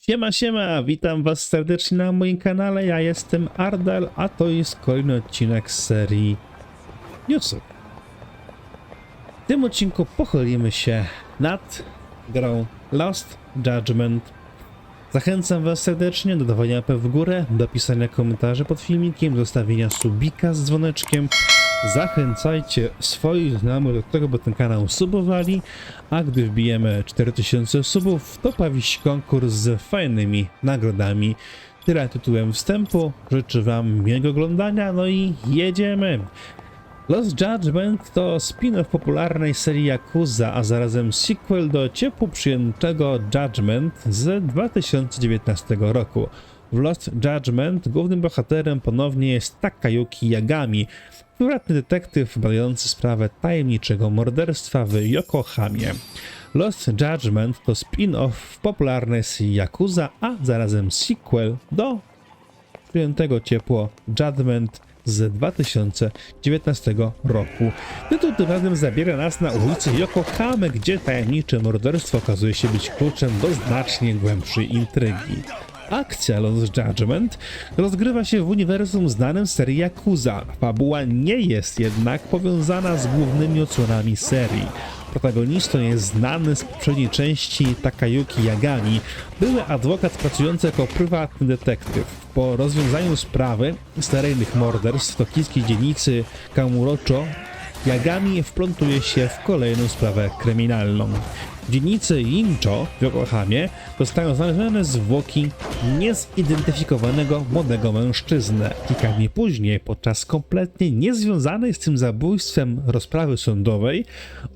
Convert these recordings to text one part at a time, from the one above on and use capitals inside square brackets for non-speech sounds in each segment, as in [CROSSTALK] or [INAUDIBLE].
Siema, siema, witam was serdecznie na moim kanale, ja jestem Ardal, a to jest kolejny odcinek z serii newsów. W tym odcinku pochylimy się nad grą Lost Judgment. Zachęcam was serdecznie do dawania łapy w górę, do pisania komentarzy pod filmikiem, zostawienia subika z dzwoneczkiem. Zachęcajcie swoich znajomych do tego, by ten kanał subowali, a gdy wbijemy 4000 subów, to pojawi się konkurs z fajnymi nagrodami. Tyle tytułem wstępu. Życzę wam miłego oglądania, no i jedziemy! Lost Judgment to spin-off popularnej serii Yakuza, a zarazem sequel do ciepło przyjętego Judgment z 2019 roku. W Lost Judgment głównym bohaterem ponownie jest Takayuki Yagami, prywatny detektyw badający sprawę tajemniczego morderstwa w Yokohamie. Lost Judgment to spin-off w popularnej serii Yakuza, a zarazem sequel do przyjętego ciepło Judgment z 2019 roku. Tytuł tym razem zabiera nas na ulicy Yokohamy, gdzie tajemnicze morderstwo okazuje się być kluczem do znacznie głębszej intrygi. Akcja Lost Judgment rozgrywa się w uniwersum znanym z serii Yakuza. Fabuła nie jest jednak powiązana z głównymi odsłonami serii. Protagonistą jest znany z poprzedniej części Takayuki Yagami, były adwokat pracujący jako prywatny detektyw. Po rozwiązaniu sprawy seryjnych morderstw w tokijskiej dzielnicy Kamurocho, Yagami wplątuje się w kolejną sprawę kryminalną. W dzielnicy Incho w Yokohamie zostają znalezione zwłoki niezidentyfikowanego młodego mężczyzny. Kilka dni później, podczas kompletnie niezwiązanej z tym zabójstwem rozprawy sądowej,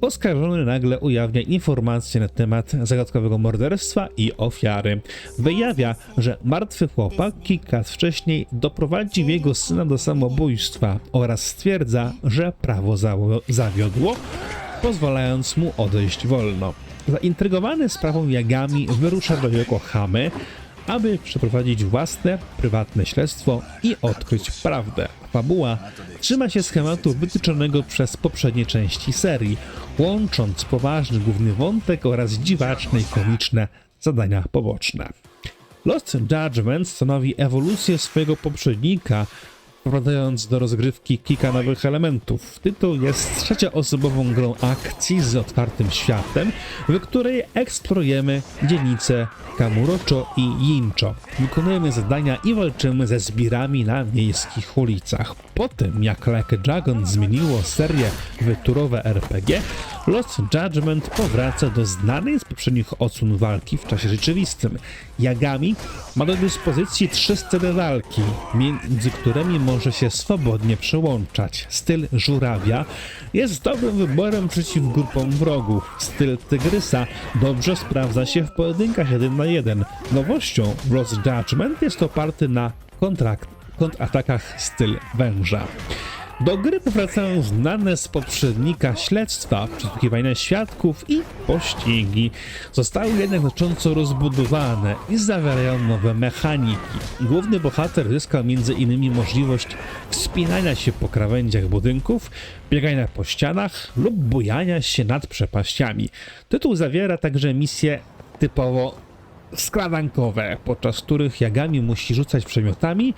oskarżony nagle ujawnia informacje na temat zagadkowego morderstwa i ofiary. Wyjawia, że martwy chłopak kilka lat wcześniej doprowadził jego syna do samobójstwa oraz stwierdza, że prawo zawiodło, pozwalając mu odejść wolno. Zaintrygowany sprawą Jagami wyrusza do Yokohamy, aby przeprowadzić własne, prywatne śledztwo i odkryć prawdę. Fabuła trzyma się schematu wytyczonego przez poprzednie części serii, łącząc poważny główny wątek oraz dziwaczne i komiczne zadania poboczne. Lost Judgment stanowi ewolucję swojego poprzednika, wprowadzając do rozgrywki kilka nowych elementów. Tytuł jest trzecioosobową grą akcji z otwartym światem, w której eksplorujemy dzielnice Kamurocho i Jincho. Wykonujemy zadania i walczymy ze zbirami na miejskich ulicach. Po tym, jak Like Dragon zmieniło serię w turowe RPG, Lost Judgment powraca do znanej z poprzednich odsłon walki w czasie rzeczywistym. Yagami ma do dyspozycji trzy sceny walki, między którymi może się swobodnie przełączać. Styl żurawia jest dobrym wyborem przeciw grupom wrogów. Styl tygrysa dobrze sprawdza się w pojedynkach 1 na 1. Nowością Lost Judgment jest oparty na kontrakt, kontratakach styl węża. Do gry powracają znane z poprzednika śledztwa, przesłuchiwania świadków i pościgi. Zostały jednak znacząco rozbudowane i zawierają nowe mechaniki. Główny bohater zyskał m.in. możliwość wspinania się po krawędziach budynków, biegania po ścianach lub bujania się nad przepaściami. Tytuł zawiera także misje typowo skradankowe, podczas których Jagami musi rzucać przedmiotami,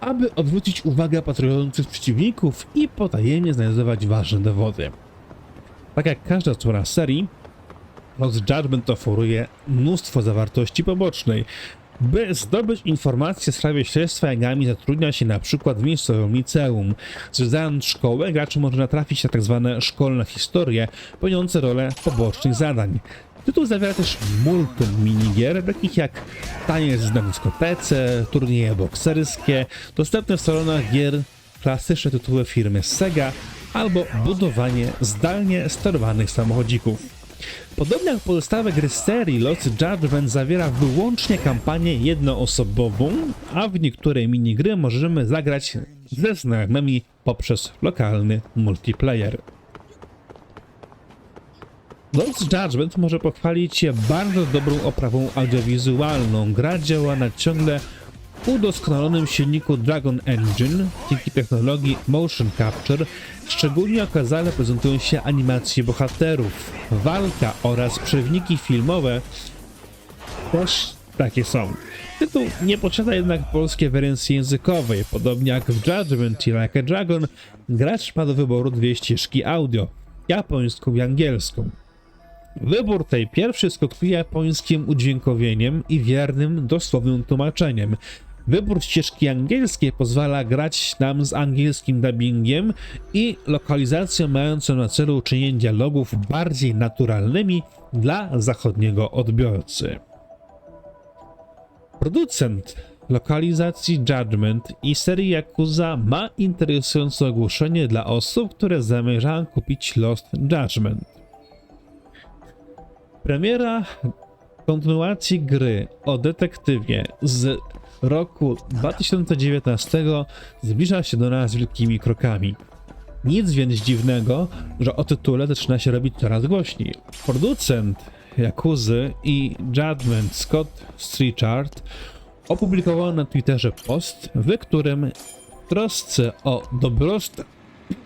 aby odwrócić uwagę patrujących przeciwników i potajemnie znajdować ważne dowody. Tak jak każda odsłona serii, Lost Judgment oferuje mnóstwo zawartości pobocznej. By zdobyć informacje w sprawie śledztwa Jagami zatrudnia się na przykład w miejscowym liceum. Zwiedzając szkołę, gracz może natrafić na tzw. szkolne historie, pełniące rolę pobocznych zadań. Tytuł zawiera też multum minigier, takich jak taniec na dyskotece, turnieje bokserskie, dostępne w salonach gier klasyczne tytuły firmy Sega albo budowanie zdalnie sterowanych samochodzików. Podobnie jak pozostałe gry z serii, Lost Judgment zawiera wyłącznie kampanię jednoosobową, a w niektóre minigry możemy zagrać ze znajomymi poprzez lokalny multiplayer. Lost Judgment może pochwalić się bardzo dobrą oprawą audiowizualną. Gra działa na ciągle udoskonalonym silniku Dragon Engine. Dzięki technologii Motion Capture szczególnie okazale prezentują się animacje bohaterów. Walka oraz przewniki filmowe też takie są. Tytuł nie posiada jednak polskiej wersji językowej. Podobnie jak w Judgment i Like a Dragon, gracz ma do wyboru dwie ścieżki audio, japońską i angielską. Wybór tej pierwszej skutkuje japońskim udźwiękowieniem i wiernym, dosłownym tłumaczeniem. Wybór ścieżki angielskiej pozwala grać nam z angielskim dubbingiem i lokalizacją mającą na celu uczynienie dialogów bardziej naturalnymi dla zachodniego odbiorcy. Producent lokalizacji Judgment i serii Yakuza ma interesujące ogłoszenie dla osób, które zamierzają kupić Lost Judgment. Premiera kontynuacji gry o detektywie z roku 2019 zbliża się do nas wielkimi krokami. Nic więc dziwnego, że o tytule zaczyna się robić coraz głośniej. Producent Jakuzy i Judgment Scott Streechard opublikował na Twitterze post, w którym w trosce o dobrostan,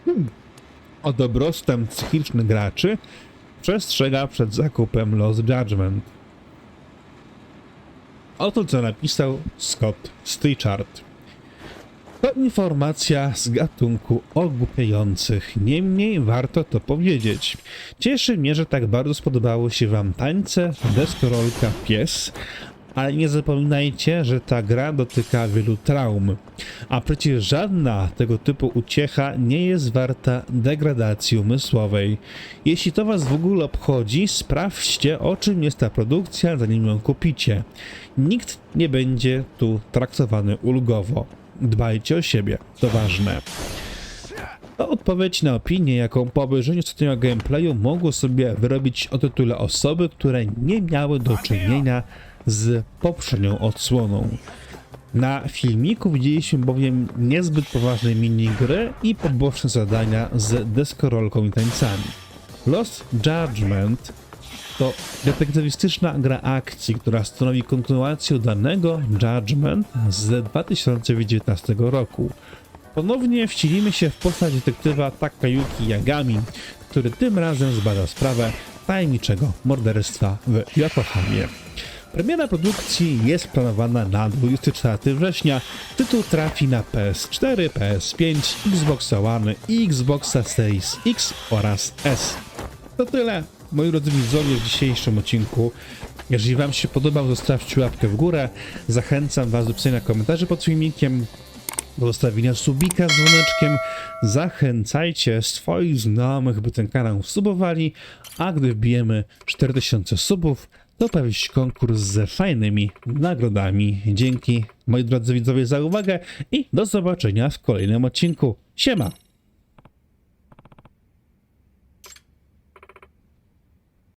[CLEARS THROAT] o dobrostan psychiczny graczy przestrzega przed zakupem Lost Judgment. Oto co napisał Scott Streechard. To informacja z gatunku ogłupiających, niemniej warto to powiedzieć. Cieszy mnie, że tak bardzo spodobały się wam tańce, deskorolka, pies, ale nie zapominajcie, że ta gra dotyka wielu traum, a przecież żadna tego typu uciecha nie jest warta degradacji umysłowej. Jeśli to was w ogóle obchodzi, sprawdźcie o czym jest ta produkcja, zanim ją kupicie. Nikt nie będzie tu traktowany ulgowo. Dbajcie o siebie, to ważne. To odpowiedź na opinię, jaką po obejrzeniu ostatniego gameplayu mogły sobie wyrobić o tytule osoby, które nie miały do czynienia z poprzednią odsłoną. Na filmiku widzieliśmy bowiem niezbyt poważne minigry i poboczne zadania z deskorolką i tańcami. Lost Judgment to detektywistyczna gra akcji, która stanowi kontynuację danego Judgment z 2019 roku. Ponownie wcielimy się w postać detektywa Takayuki Yagami, który tym razem zbada sprawę tajemniczego morderstwa w Yokohamie. Premiera produkcji jest planowana na 24 września. Tytuł trafi na PS4, PS5, Xbox One i Xboxa Series X oraz S. To tyle, moi drodzy widzowie, w dzisiejszym odcinku. Jeżeli Wam się podobał, zostawcie łapkę w górę. Zachęcam Was do pisania komentarzy pod filmikiem, do zostawienia subika z dzwoneczkiem. Zachęcajcie swoich znajomych, by ten kanał subowali, a gdy wbijemy 4000 subów, to konkurs z fajnymi nagrodami. Dzięki moi drodzy widzowie za uwagę i do zobaczenia w kolejnym odcinku. Siema!